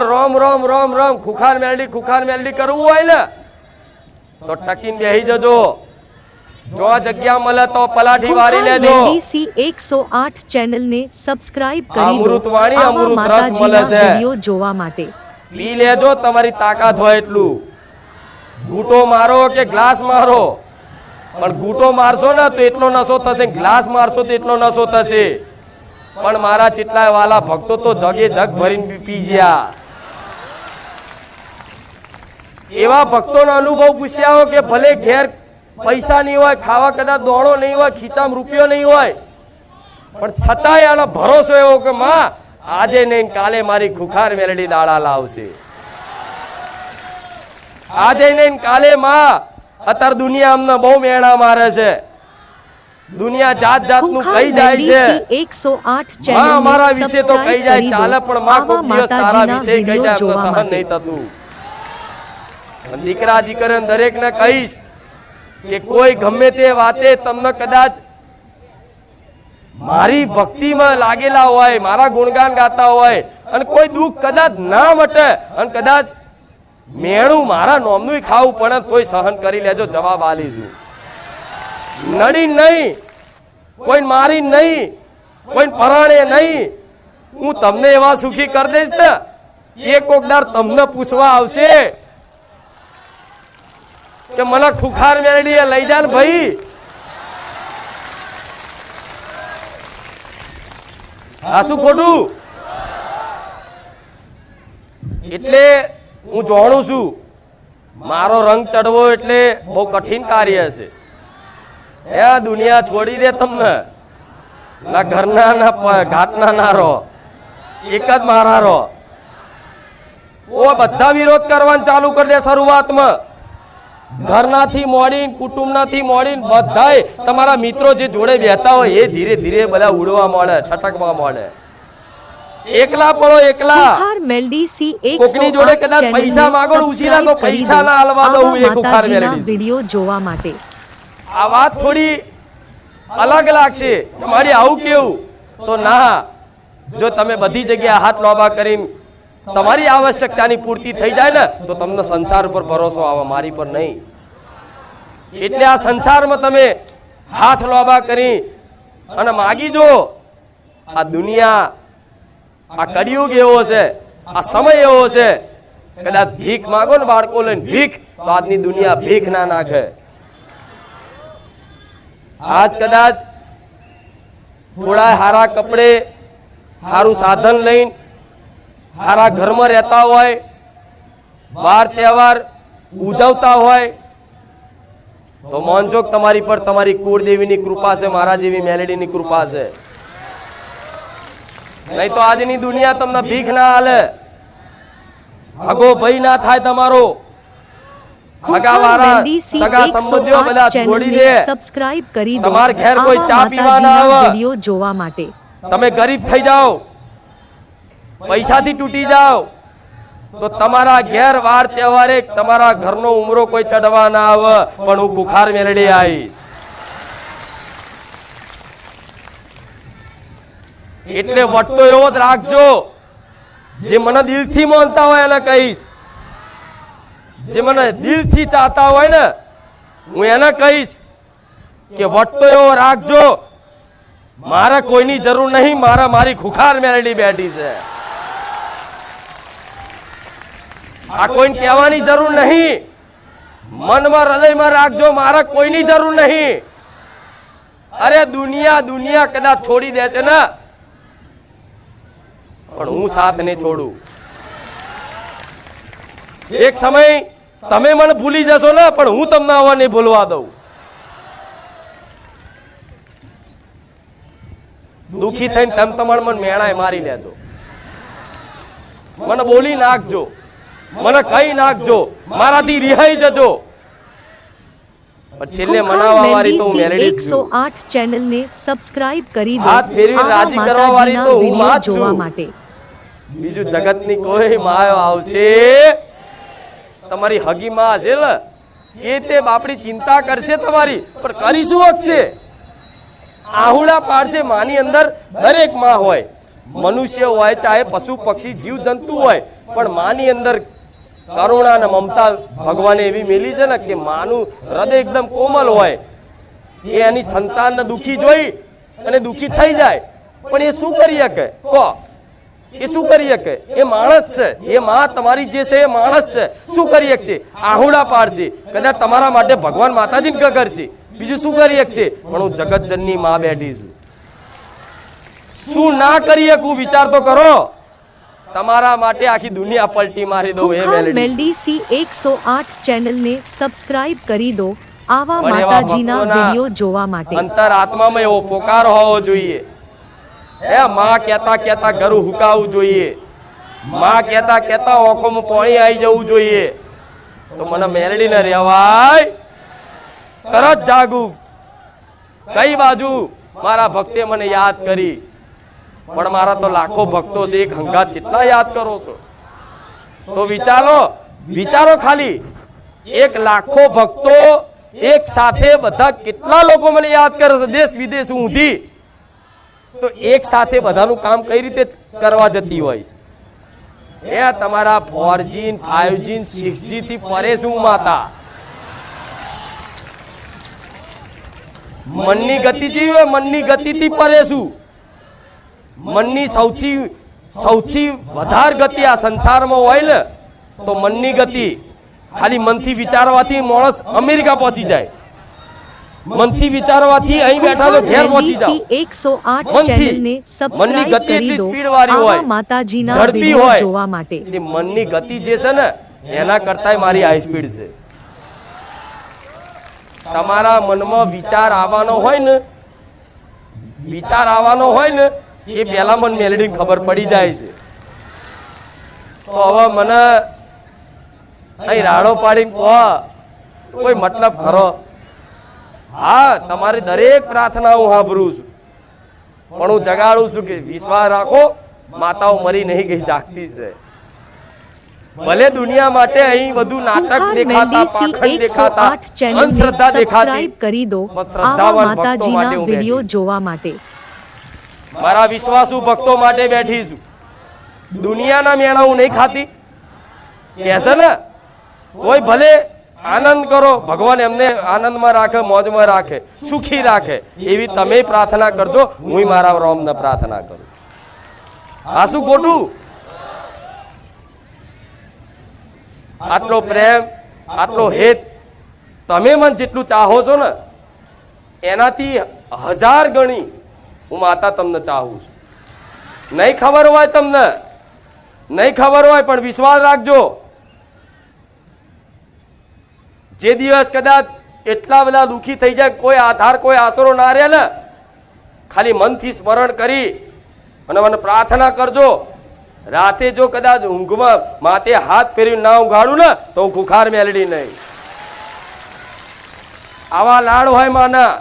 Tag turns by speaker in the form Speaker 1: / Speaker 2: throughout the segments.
Speaker 1: દાળ રોમ રોમ રોમ રોમ ખુખાર મેલડી ખુખાર મેલડી કરવું હોય ને તો ટકીને બેહી જજો. જો જગ્યા મળે તો પલાઠી વારી લેજો.
Speaker 2: સી એકસો આઠ ચેનલને સબસ્ક્રાઇબ કરી દો.
Speaker 1: અમૃતવાણી, અમૃત રસ મળે છે.
Speaker 2: વીડિયો જોવા માટે.
Speaker 1: પી લેજો તમારી તાકાત હોય એટલું. ઘૂંટો મારો કે ગ્લાસ મારો? પણ ઘૂંટો મારશો ને તો એટલો નશો થશે ગ્લાસ મારશો તો એટલો નશો થશે. પણ મારા ચેટલા વાલા ભક્તો તો જગે જગ ભરીને પી ગયા એવા ભક્તોનો અનુભવ પૂછ્યા કે ભલે ઘેર પૈસા નહીં હોય ખાવા કદાચ દોણો નહીં હોય ખીચામાં રૂપિયો નહીં હોય પણ છતાંય આનો ભરોસો એવો કે માં આજે નહીં કાલે મારી ખુખાર મેલડી દાડા લાવશે આજે નહીં કાલે માં અત્યારે દુનિયા અમને બહુ મેણા મારે છે. દુનિયા જાત જાતનું
Speaker 2: નું
Speaker 1: કહી જાય છે. 108
Speaker 2: ચેનલ
Speaker 1: અમારા વિશે તો કહી જાય ચાલે પણ માં કોઈ દિવસ તારા વિશે કહી જાય સહન નહીં થતું. દીકરા દીકરીને દરેકને કહીશ કે કોઈ ગમે તે વાતે તમને કદાચ મારી ભક્તિમાં લાગેલા હોય, મારા ગુણગાન ગાતા હોય અને કોઈ દુઃખ કદાચ ના મટે અને કદાચ મેણું મારા નોમનું ખાવું પડે તોય સહન કરી લેજો, જવાબ આલીશું નડી નહીં કોઈ મારી નહીં કોઈ પરાણે નહીં. હું તમને એવા સુખી કરી દઈશ ને, એક કોકદાર તમને પૂછવા આવશે. કે મને ખુખાર મેળડીએ લઈ જા ને ભાઈ. આ શું ખોટું? એટલે હું જાણું છું, મારો રંગ ચડવો એટલે બહુ કઠિન કાર્ય છે. એ દુનિયા છોડી દે તમને. ના ઘરના, ના ઘાટના ના રહો એક જ મારા રહો ઓ, બધા વિરોધ કરવાનું ચાલુ કરી દે શરૂઆતમાં. ઘરનાથી મોડીને કુટુંબનાથી મોડીને બધાય તમારા મિત્રો જે જોડે બેઠા હોય એ ધીરે ધીરે બધા ઉડવા મળે છટકવા મળે એકલા પડો એકલા.
Speaker 2: મેલડી સી
Speaker 1: કોકની જોડે કદાચ પૈસા માંગો ઉછીના તો પૈસા ના હાલવા દઉં
Speaker 2: આવા
Speaker 1: એ ખુખાર મેલડી.
Speaker 2: વિડિયો જોવા માટે.
Speaker 1: આ વાત થોડી અલગ લાગશે. મારી આવું કેવું? તો ના જો તમે બધી જગ્યાએ હાથ લોબા કરીને તમારી આવશ્યકતાની પૂર્તિ થઈ જાય ને તો તમને સંસાર ઉપર ભરોસો આવે મારી પર નહીં. એટલે આ સંસારમાં તમે હાથ લોબા કરી અને માગી જો, આ દુનિયા, આ કડિયુગ એવો છે, આ સમય એવો છે, કદાચ ભીખ માગો ને બાળકો લઈને ભીખ, તો આજની દુનિયા ભીખ ના નાખે. આજ કદાચ થોડા હારા કપડે સારું સાધન લઈને સારા ઘરમાં રહેતા હોય વાર તહેવાર ઉજવતા હોય તો મોનજોગ તમારી પર તમારી કુળદેવીની કૃપા છે મારા જેવી મેલેડીની કૃપા છે. નહીં તો આજની દુનિયા તમને ભીખ ના હાલે. હગો ભય ના થાય તમારો.
Speaker 2: સબસ્ક્રાઇબ કરી દો.
Speaker 1: તમાર ઘેર કોઈ ચા પીવા ના આવે.
Speaker 2: વીડિયો જોવા માટે.
Speaker 1: તમે ગરીબ થઈ જાઓ. પૈસાથી તૂટી જાઓ. તો તમારા ઘેર વાર તહેવારે તમારા ઘરનો ઉમરો કોઈ ચડવા ના આવે, પણ હું બુખાર મેળડી આવીશ. એટલે વટતો એવો જ રાખજો. જે મને દિલથી માનતા હોય એને કહીશ. જે મને દિલથી ચાહતા હોય ને, હું એને કહીશ કે વટતો એવો રાખજો. મારે કોઈની જરૂર નહીં, મારા મારી ખુખાર મેળડી બેઠી છે. આ કોઈને કહેવાની જરૂર નહીં. મનમાં, હૃદયમાં રાખજો, મારા કોઈની જરૂર નહીં. અરે, દુનિયા દુનિયા કદાચ છોડી દે છે ને. પણ હું સાથ ને છોડું. એક સમય તમે મને ભૂલી જશો ને, પણ હું તમને આવા નહીં ભૂલવા દઉં. દુખી થઈને તેમ તમારે મને મેણાય મારી લેજો. મને બોલી નાખજો. મને કઈ નાખજો? મારાથી રિહાઈ જજો. પણ છેલ્લે મનાવવા વાળી તો મેલેડી જ
Speaker 2: એકસો
Speaker 1: છું.
Speaker 2: સબસ્ક્રાઇબ કરી દો.
Speaker 1: હાથ ફેરવી રાજી કરવા વાળી તો હું માં
Speaker 2: જોવા માટે.
Speaker 1: બીજું જગતની કોઈ માયો આવશે? તમારી હગી માં છે ને એ તે બાપડી ચિંતા કરશે તમારી. પણ કરી શું શકશે આહુડા પાડશે માની અંદર દરેકમાં હોય. મનુષ્ય હોય ચાહે પશુ પક્ષી જીવ જંતુ હોય. પણ માની અંદર કરુણા અને મમતા ભગવાને એવી મેલી છે ને કે માનું હૃદય એકદમ કોમલ હોય. એ એની સંતાનને દુખી જોઈ અને દુખી થઈ જાય. પણ એ શું કરી શકે? કહો. એ શું કરી શકે? એ માણસ છે. એ માં તમારી જે છે એ માણસ છે. શું કરી શકશે? આહુડા પાડશે. કદાચ તમારા માટે ભગવાન માતાજી ને કરશે બીજું શું કરી શકશે? પણ હું જગતજનની માં બેઠી છું. શું ના કરી શકું? વિચાર તો કરો. તમારા માટે આખી દુનિયા પલટી મારી દઉં એ મેલેડી
Speaker 2: મેલડી સી એકસો આઠ ચેનલને સબસ્ક્રાઇબ કરી દો આવા માતાજીના વિડિયો જોવા માટે.
Speaker 1: અંતર આત્મામાં એવો પોકાર હોવો જોઈએ. એ માં કહેતા કહેતા ઘરું હુકાવવું જોઈએ. માં કહેતા કહેતા ઓખોમાં પાણી આવી જવું જોઈએ. તો મને મેલડી ને રહેવાય તરત જાગું. કઈ બાજુ? મારા ભક્તે મને યાદ કરી. પણ મારા તો લાખો ભક્તો છે, એક હંગાત જેટલા યાદ કરો છો. તો વિચારો વિચારો ખાલી. એક લાખો ભક્તો એક સાથે બધા કેટલા લોકો મને યાદ કરે છે, દેશ વિદેશ ઊંધી. તો એક સાથે બધાનું કામ કઈ રીતે કરવા જતી હોય છે? એ તમારા ફોરજી ફાઈવજી સિક્સજી થી પરે શું માતા? મનની ગતિ જેવી મનની ગતિથી પરે શું? મનની સૌથી સૌથી વધારે ગતિ આ સંસારમાં હોય ને તો મનની ગતિ ખાલી મનથી વિચારવાથી માણસ અમેરિકા પહોંચી જાય. મનથી વિચારવાથી અહીં બેઠા તો ઘેર પહોંચી
Speaker 2: આઠ
Speaker 1: મનથી.
Speaker 2: ચેનલને સબસ્ક્રાઇબ
Speaker 1: ગતિ એટલી સ્પીડ વાળી હોય
Speaker 2: માતાજીના
Speaker 1: ઝડપી હોય
Speaker 2: જોવા માટે.
Speaker 1: મનની ગતિ જે છે ને એના કરતાંય મારી હાઈ સ્પીડ છે. તમારા મનમાં વિચાર આવવાનો હોય ને વિચાર આવવાનો હોય ને એ પહેલા મને મેલેડીની ખબર પડી જાય છે. તો હવે મને અહીં રાડો પાડીને કહો કોઈ મતલબ ખરો? હા તમારી દરેક પ્રાર્થના હું સાંભળું છું. પણ હું જગાડું છું કે વિશ્વાસ રાખો માતાઓ મરી નહીં ગઈ જાગતી છે. ભલે દુનિયા માટે અહીં બધું નાટક દેખાતા પાખંડ દેખાતા અંધશ્રદ્ધા દેખાતી.
Speaker 2: કરી દો. આવા માતાજીના
Speaker 1: હું
Speaker 2: જોવા માટે.
Speaker 1: મારા વિશ્વાસુ ભક્તો માટે બેઠી છું દુનિયાના મેળા હું નહીં ખાતી. કહેશે ને? તોય ભલે આનંદ કરો, ભગવાન એમને આનંદમાં રાખે, મોજમાં રાખે, સુખી રાખે, એવી તમે પ્રાર્થના કરજો, હું મારા રોમને પ્રાર્થના કરું. આ શું ખોટું? આટલો પ્રેમ, આટલો હેત, તમે મને જેટલું ચાહો છો ને, એનાથી હજાર ગણી હું માતા તમને ચાહું છું. નહીં ખબર હોય તમને, નહીં ખબર હોય પણ વિશ્વાસ રાખજો. જે દિવસ કદાચ એટલા બધા દુઃખી થઈ જાય, કોઈ આધાર, કોઈ આશરો ના રહે ને, ખાલી મનથી સ્મરણ કરી અને મને પ્રાર્થના કરજો. રાતે જો કદાચ ઊંઘમાં માથે હાથ ફેરવી ના ઊંઘાડું ને, તો હું ખુખાર મેલડી નહીં. આવા લાડ હોય માના.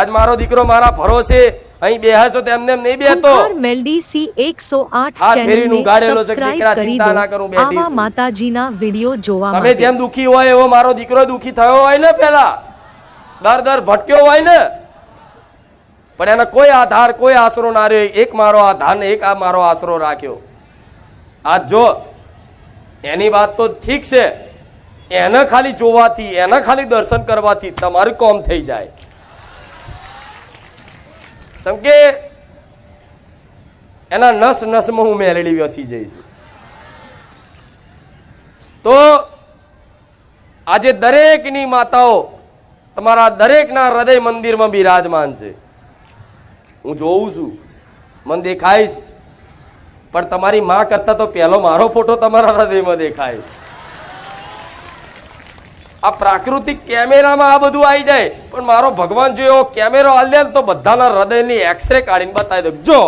Speaker 1: આજ મારો દીકરો મારા ભરોસે અહીં બેહે તો એમને નહીં બેહતો.
Speaker 2: મેલડી સી એકસો આઠ
Speaker 1: હાથ ફેરીને
Speaker 2: ચેનલને
Speaker 1: છે
Speaker 2: સબસ્ક્રાઇબ કરી
Speaker 1: ચિંતા
Speaker 2: દો.
Speaker 1: ના કરું, બેઠી
Speaker 2: આવા માતાજીના વિડિયો જોવા
Speaker 1: તમે જેમ દુખી હોય એવો મારો દીકરો દુખી થયો હોય ને પેલા દર દર ભટક્યો હોય ને. પણ એનો કોઈ આધાર કોઈ આશરો ના રહ્યો. એક મારો આધાર ને એક આ મારો આશરો રાખ્યો. આ જો એની વાત તો ઠીક છે. એને ખાલી જોવાથી એને ખાલી દર્શન કરવાથી તમારું કોમ થઈ જાય. જેમ કે એના નસ નસમાં હું મેલેડી વસી જઈશું. તો આજે દરેકની માતાઓ તમારા દરેકના હૃદય મંદિરમાં બિરાજમાન છે. હું જોઉં છું, મને દેખાય છે. પણ તમારી માં કરતા તો પહેલો મારો ફોટો તમારા હૃદયમાં દેખાય. આ પ્રાકૃતિક કેમેરામાં આ બધું આવી જાય. પણ મારો ભગવાન જો એવો કેમેરો હાલ દે ને તો બધાના હૃદયની એક્સરે કાઢીને બતાવી દઉં. જો.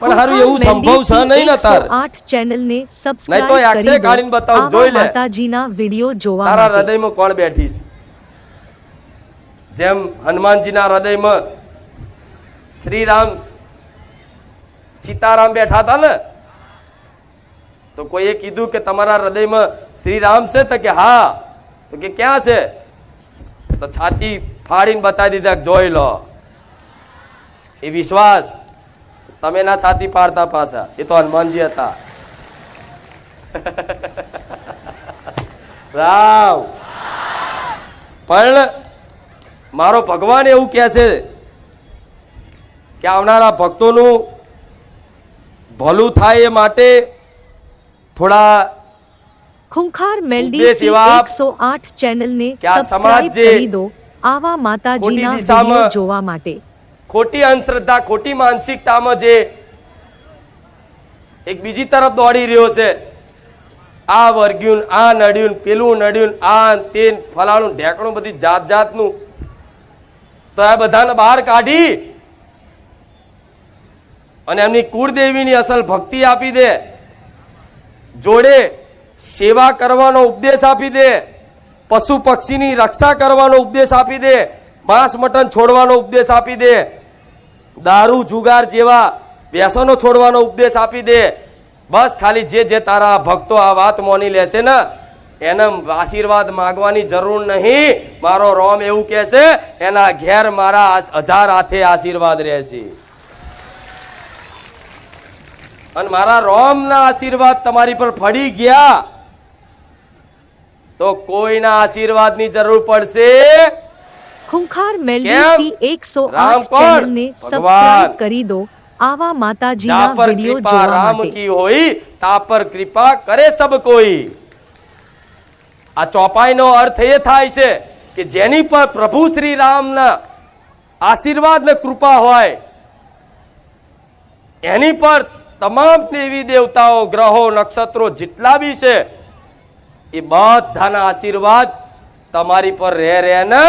Speaker 1: પણ હારું એવું સંભવ છે નહીં ને તાર?
Speaker 2: આઠ
Speaker 1: ચેનલ ને
Speaker 2: સબસ્ક્રાઇબ તો એક્સરે
Speaker 1: કાઢીને બતાવ જોઈ લે.
Speaker 2: માતાજીના વિડિયો જોવા
Speaker 1: તારા હૃદયમાં કોણ બેઠી છે? જેમ હનુમાનજીના હૃદયમાં શ્રીરામ સીતારામ બેઠા હતા ને તો કોઈએ કીધું કે તમારા હૃદયમાં શ્રી રામ છે તો કે હા. તો કે ક્યાં છે? તો છાતી ફાડીને બતાવી દીધા જોઈ લો. એ વિશ્વાસ તમે ના છાતી પાડતા પાછા. એ તો હનુમાનજી હતા. રામ. પણ મારો ભગવાન એવું કહે છે કે આવનારા ભક્તોનું ભલું થાય એ માટે થોડા
Speaker 2: ખૂંખાર મેલડી એકસો આઠ ચેનલને સબસ્ક્રાઇબ કરી દો આવા માતાજીના વીડિયો જોવા માટે.
Speaker 1: ખોટી અંધશ્રદ્ધા ખોટી માનસિકતામાં જે એક બીજી તરફ દોડી રહ્યો છે આ વર્ગ્યું આ નડ્યું પેલું નડ્યું આ તે ફલાણું ઢેકણું બધી જાત જાતનું. તો આ બધાને બહાર કાઢી અને એમની કુળદેવીની અસલ ભક્તિ આપી દે. જોડે સેવા કરવાનો ઉપદેશ આપી દે, પશુ પક્ષીની રક્ષા કરવાનો ઉપદેશ આપી દે, માંસ મટન છોડવાનો ઉપદેશ આપી દે, દારૂ, જુગાર જેવા વ્યસનો છોડવાનો ઉપદેશ આપી દે. બસ ખાલી જે જે તારા ભક્તો આ વાત મોની લેશે ને, એને આશીર્વાદ માગવાની જરૂર નહીં. મારો રોમ એવું કહેશે, એના ઘેર મારા હજાર હાથે આશીર્વાદ રહેશે. અને મારા રોમના આશીર્વાદ તમારી પર ફળી ગયા. તો કોઈના આશીર્વાદની જરૂર પડશે?
Speaker 2: ખુંખાર મેલડી
Speaker 1: કેમ?
Speaker 2: સી એકસો
Speaker 1: રામ
Speaker 2: આઠ
Speaker 1: કોણ?
Speaker 2: ચેનલને સબસ્ક્રાઇબ કરી દો. આવા માતાજીના વિડિયો જોવા
Speaker 1: રામ કી હોઈ તા પર કૃપા કરે સબ કોઈ. આ ચોપાઈનો અર્થ એ થાય છે કે જેની પર પ્રભુ શ્રી રામના આશીર્વાદ ને કૃપા હોય એની પર તમામ દેવી દેવતાઓ, ગ્રહો, નક્ષત્રો જેટલા બી છે, એ બધાના આશીર્વાદ તમારી પર રહે રહે ને